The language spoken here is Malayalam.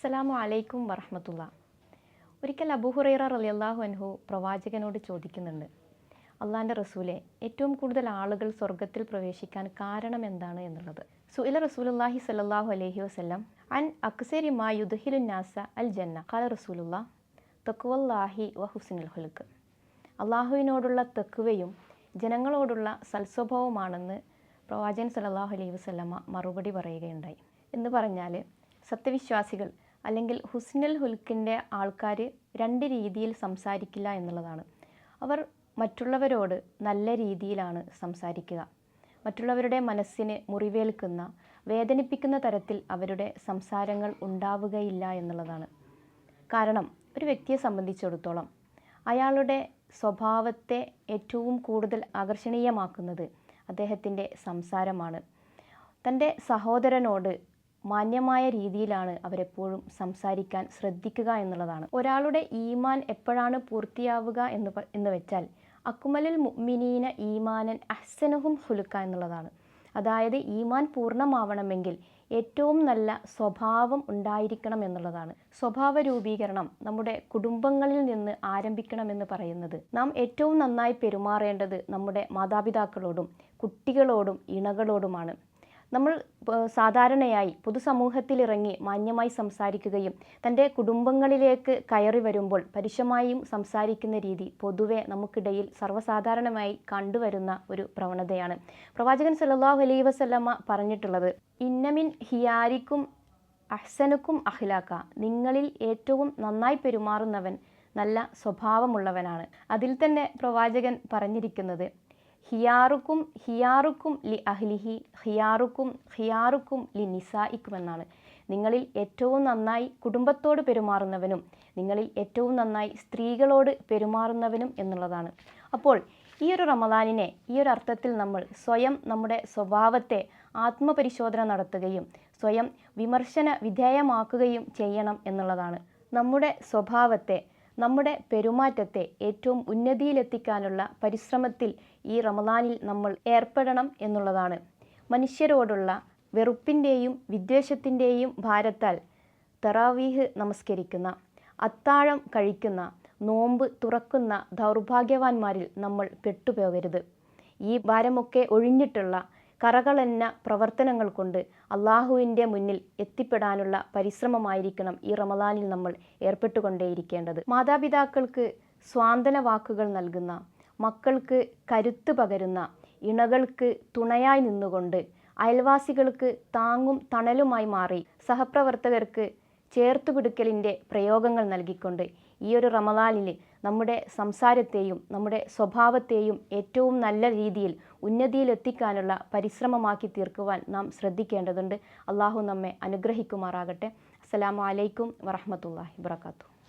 അസ്സലാമു അലൈക്കും വറഹമത്തുള്ള. ഒരിക്കൽ അബൂഹുറൈറ റളിയല്ലാഹു അൻഹു പ്രവാചകനോട് ചോദിക്കുന്നുണ്ട്. അള്ളാന്റെ റസൂലെ ഏറ്റവും കൂടുതൽ ആളുകൾ സ്വർഗത്തിൽ പ്രവേശിക്കാൻ കാരണം എന്താണ് എന്നുള്ളത്? സുഇല റസൂലുല്ലാഹി സലാഹു അലഹി വസല്ലം അൻ അക്സരി മാ യുദ്ഹിലുൻ നാസ അൽ ജന്ന. ഖാല റസൂലുള്ള തക്കുവല്ലാഹി വ ഹുസ്നുൽ ഹുലുക്ക് അള്ളാഹുവിനോടുള്ള തെക്കുവയും ജനങ്ങളോടുള്ള സൽസ്വഭാവമാണെന്ന് പ്രവാചകൻ സല്ലല്ലാഹു അലൈഹി വസല്ലമ മറുപടി പറയുകയുണ്ടായി. എന്ന് പറഞ്ഞാൽ സത്യവിശ്വാസികൾ അല്ലെങ്കിൽ ഹുസ്നൽ ഹുൽക്കിന്റെ ആൾക്കാർ രണ്ട് രീതിയിൽ സംസാരിക്കില്ല എന്നുള്ളതാണ്. അവർ മറ്റുള്ളവരോട് നല്ല രീതിയിലാണ് സംസാരിക്കുക. മറ്റുള്ളവരുടെ മനസ്സിന് മുറിവേൽക്കുന്ന വേദനിപ്പിക്കുന്ന തരത്തിൽ അവരുടെ സംസാരങ്ങൾ ഉണ്ടാവുകയില്ല എന്നുള്ളതാണ്. കാരണം ഒരു വ്യക്തിയെ സംബന്ധിച്ചിടത്തോളം അയാളുടെ സ്വഭാവത്തെ ഏറ്റവും കൂടുതൽ ആകർഷണീയമാക്കുന്നത് അദ്ദേഹത്തിന്റെ സംസാരമാണ്. തന്റെ സഹോദരനോട് മാന്യമായ രീതിയിലാണ് അവരെപ്പോഴും സംസാരിക്കാൻ ശ്രദ്ധിക്കുക എന്നുള്ളതാണ്. ഒരാളുടെ ഈമാൻ എപ്പോഴാണ് പൂർത്തിയാവുക എന്ന് എന്ന് വെച്ചാൽ അക്കുമലിൽ മുഅ്മിനീന ഈമാനൻ അഹ്സനഹും ഹുലുക്ക എന്നുള്ളതാണ്. അതായത് ഈമാൻ പൂർണമാവണമെങ്കിൽ ഏറ്റവും നല്ല സ്വഭാവം ഉണ്ടായിരിക്കണം എന്നുള്ളതാണ്. സ്വഭാവ രൂപീകരണം നമ്മുടെ കുടുംബങ്ങളിൽ നിന്ന് ആരംഭിക്കണമെന്ന് പറയുന്നത്. നാം ഏറ്റവും നന്നായി പെരുമാറേണ്ടത് നമ്മുടെ മാതാപിതാക്കളോടും കുട്ടികളോടും ഇണകളോടുമാണ്. നമ്മൾ സാധാരണയായി പൊതുസമൂഹത്തിലിറങ്ങി മാന്യമായി സംസാരിക്കുകയും തന്റെ കുടുംബങ്ങളിലേക്ക് കയറി വരുമ്പോൾ പരുഷമായും സംസാരിക്കുന്ന രീതി പൊതുവെ നമുക്കിടയിൽ സർവസാധാരണമായി കണ്ടുവരുന്ന ഒരു പ്രവണതയാണ്. പ്രവാചകൻ സല്ലല്ലാഹു അലൈ വസല്ലമ പറഞ്ഞിട്ടുള്ളത് ഇന്നമിൻ ഹിയാരിക്കും അഹ്സനുക്കും അഖിലാക്ക. നിങ്ങളിൽ ഏറ്റവും നന്നായി പെരുമാറുന്നവൻ നല്ല സ്വഭാവമുള്ളവനാണ്. അതിൽ തന്നെ പ്രവാചകൻ പറഞ്ഞിരിക്കുന്നത് ഹിയാറുക്കും ഹിയാറുക്കും ലി അഹ്ലിഹി ഹിയാറുക്കും ഹിയാറുക്കും ലി നിസായിക്കും എന്നാണ് നിങ്ങളിൽ ഏറ്റവും നന്നായി കുടുംബത്തോട് പെരുമാറുന്നവനും നിങ്ങളിൽ ഏറ്റവും നന്നായി സ്ത്രീകളോട് പെരുമാറുന്നവനും എന്നുള്ളതാണ്. അപ്പോൾ ഈ ഒരു റമദാനിനെ ഈ ഒരു അർത്ഥത്തിൽ നമ്മൾ സ്വയം നമ്മുടെ സ്വഭാവത്തെ ആത്മപരിശോധന നടത്തുകയും സ്വയം വിമർശന വിധേയമാക്കുകയും ചെയ്യണം എന്നുള്ളതാണ്. നമ്മുടെ സ്വഭാവത്തെ നമ്മുടെ പെരുമാറ്റത്തെ ഏറ്റവും ഉന്നതിയിലെത്തിക്കാനുള്ള പരിശ്രമത്തിൽ ഈ റമദാനിൽ നമ്മൾ ഏർപ്പെടണം എന്നുള്ളതാണ്. മനുഷ്യരോടുള്ള വെറുപ്പിന്റെയും വിദ്വേഷത്തിന്റെയും ഭാരത്താൽ തറാവീഹ് നമസ്കരിക്കുന്ന അത്താഴം കഴിക്കുന്ന നോമ്പ് തുറക്കുന്ന ദൗർഭാഗ്യവാന്മാരിൽ നമ്മൾ പെട്ടുപോകരുത്. ഈ ഭാരമൊക്കെ ഒഴിഞ്ഞിട്ടുള്ള കറകളെന്ന പ്രവർത്തനങ്ങൾ കൊണ്ട് അള്ളാഹുവിന്റെ മുന്നിൽ എത്തിപ്പെടാനുള്ള പരിശ്രമമായിരിക്കണം ഈ റമദാനിൽ നമ്മൾ ഏർപ്പെട്ടുകൊണ്ടേയിരിക്കേണ്ടത്. മാതാപിതാക്കൾക്ക് സ്വാന്തന വാക്കുകൾ നൽകുന്ന മക്കൾക്ക് കരുത്ത് പകരുന്ന ഇണകൾക്ക് തുണയായി നിന്നുകൊണ്ട് അയൽവാസികൾക്ക് താങ്ങും തണലുമായി മാറി സഹപ്രവർത്തകർക്ക് ചേർത്തുപിടുക്കലിന്റെ പ്രയോഗങ്ങൾ നൽകിക്കൊണ്ട് ഈ ഒരു റമദാനിൽ നമ്മുടെ സംസാരത്തെയും നമ്മുടെ സ്വഭാവത്തെയും ഏറ്റവും നല്ല രീതിയിൽ ഉന്നതിയിലെത്തിക്കാനുള്ള പരിശ്രമമാക്കി തീർക്കുവാൻ നാം ശ്രദ്ധിക്കേണ്ടതുണ്ട്. അള്ളാഹു നമ്മെ അനുഗ്രഹിക്കുമാറാകട്ടെ. അസ്സലാമു അലൈക്കും വറഹമത്തല്ലാഹി വബർക്കാത്തു